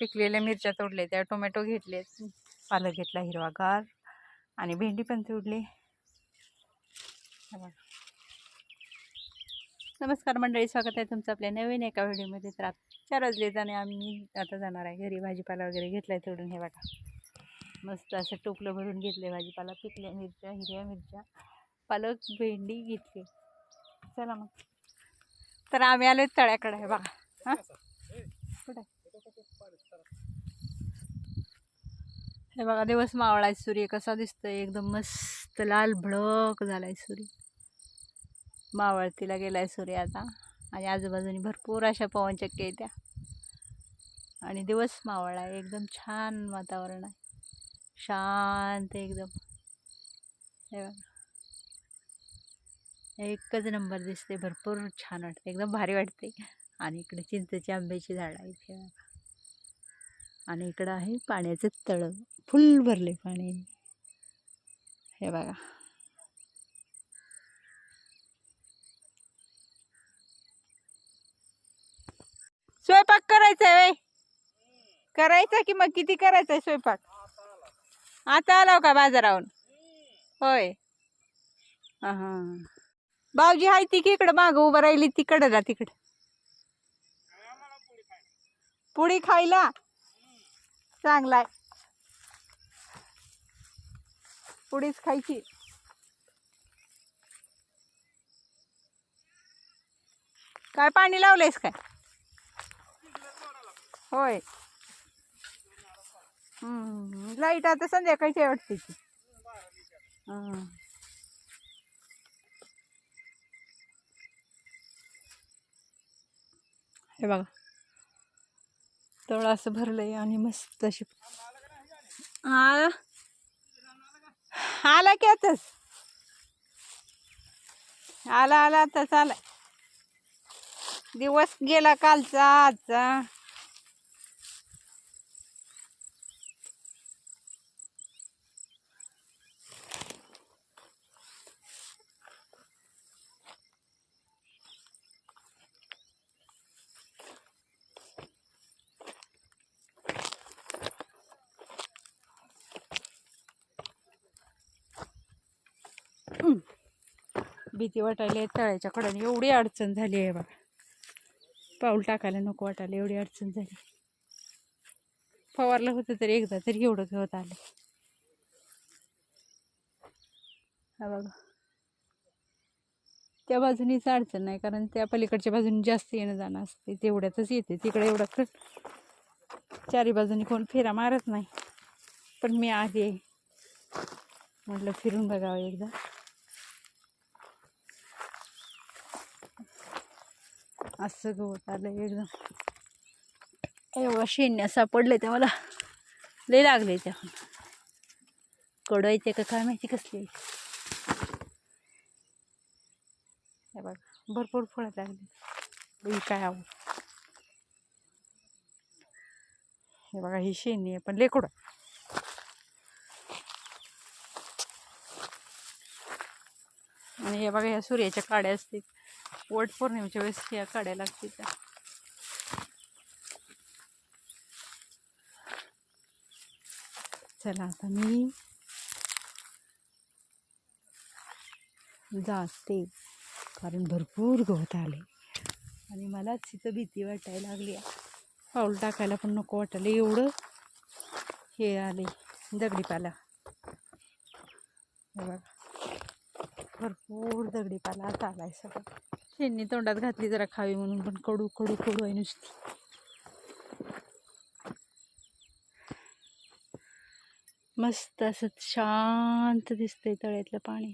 पिकलेल्या मिरच्या तोडले त्या टोमॅटो घेतले पालक घेतला हिरवागार आणि भेंडी पण तोडली. नमस्कार मंडळी स्वागत आहे तुमचं आपल्या नवीन एका व्हिडिओमध्ये. तर आता चार वाजले आम्ही आता जाणार आहे घरी. भाजीपाला वगैरे घेतलाय तोडून हे बघा. मस्त असं टोपलं भरून घेतले भाजीपाला पिकल्या मिरच्या हिरव्या मिरच्या पालक भेंडी घेतली. चला मग. तर आम्ही आलो तळ्याकडे आहे बघा. हां? कुठे? हे बघा दिवस मावळाय सूर्य कसा दिसतोय? एकदम मस्त लाल भडक झालाय सूर्य मावळतीला गेलाय सूर्य आता. आणि आजूबाजूनी भरपूर अशा पवनचक्क्या आहेत त्या. आणि दिवस मावळा आहे एकदम छान वातावरण आहे. शांत एकदम. हे बघा. एकच नंबर दिसते भरपूर छान वाटते एकदम भारी वाटते आणि इकडे चिंचेची आंब्याची झाडं आहेत. हे बघा. आणि इकडं आहे पाण्याचं तळं. फुल भरले पाणी. हे बघा. स्वयंपाक करायचा आहे करायचा की मग किती करायचा आहे स्वयंपाक? आता आलाव हो का बाजारावर होय. हा हा भाऊजी ती की इकडं मागं उभं राहिली तिकडं ना तिकडं. पुडी खायला? चांगलाय पुढेच खायची. काय पाणी लावलंयस काय? होय. लाइट आता संध्याकाळची वाटते की. हे बघा. तळ असं भरलंय आणि मस्त अशी आला? आला की आताच. आला आला आताच आला दिवस गेला कालचा आजचा. भीती वाटायला तळ्याच्या कडाने. एवढी अडचण झाली आहे बघा. पाऊल टाकायला नको वाटायला एवढी अडचण झाली. फवारलं होतं तरी एकदा तरी एवढं गवत आलं. हा बघा. त्या बाजूनीच अडचण नाही कारण त्या पलीकडच्या बाजूनी जास्त येणं जाणं असते तेवढ्यातच येते. तिकडे एवढं खट चारी बाजूनी कोण फेरा मारत नाही. पण मी आली म्हटलं फिरून बघावं एकदा. असं गवत आलं एकदम. एवढा शेण्या सापडले ते मला. लय लागले त्या. कडवायचे का काय माहिती कसली. हे बघा भरपूर फळं लागली. ही काय आवड हे बघा ही शेणी आहे पण लेकोड आणि हे बघा ह्या सूर्याच्या काड्या असतील. वटपौर्णिमेच्या वेळेस ह्या काढायला लागतील त्या. चला आता मी जाते. कारण भरपूर गवत आले. आणि मलाच तिथं भीती वाटायला लागली. पाऊल टाकायला पण नको वाटायला. एवढं हे आले. दगडीपाला. पाला बघा. भरपूर दगडीपाला आता आलाय सगळं. शेंनी तोंडात घातली जरा खावी म्हणून पण कडू कडू कडू आहे नुसती. मस्त असं शांत दिसतंय तळ्यातलं पाणी.